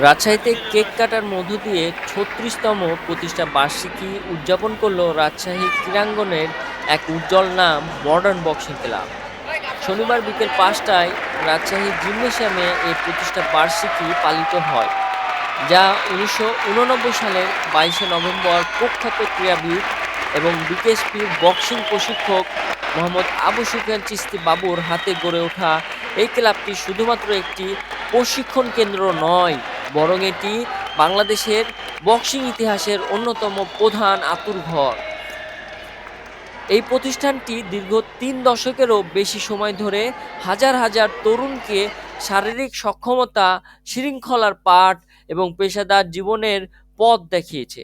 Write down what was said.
রাজশাহীতে কেক কাটার মধ্য দিয়ে ছত্রিশতম প্রতিষ্ঠা বার্ষিকী উদযাপন করল রাজশাহী ক্রীড়াঙ্গনের এক উজ্জ্বল নাম মডার্ন বক্সিং ক্লাব শনিবার বিকেল পাঁচটায় রাজশাহী জিমনেশিয়ামে এই প্রতিষ্ঠা বার্ষিকী পালিত হয়, যা উনিশশো উননব্বই সালের বাইশে নভেম্বর প্রখ্যাত ক্রীড়াবিদ এবং বিকেএসপির বক্সিং প্রশিক্ষক মোহাম্মদ আবু সুফিয়ান চিস্তি বাবুর হাতে গড়ে ওঠা এই ক্লাবটি শুধুমাত্র একটি প্রশিক্ষণ কেন্দ্র নয় বরং এটি বাংলাদেশের বক্সিং ইতিহাসের অন্যতম প্রধান আতুরঘর এই প্রতিষ্ঠানটি দীর্ঘ তিন দশকেরও বেশি সময় ধরে হাজার হাজার তরুণকে শারীরিক সক্ষমতা, শৃঙ্খলার পাঠ এবং পেশাদার জীবনের পথ দেখিয়েছে।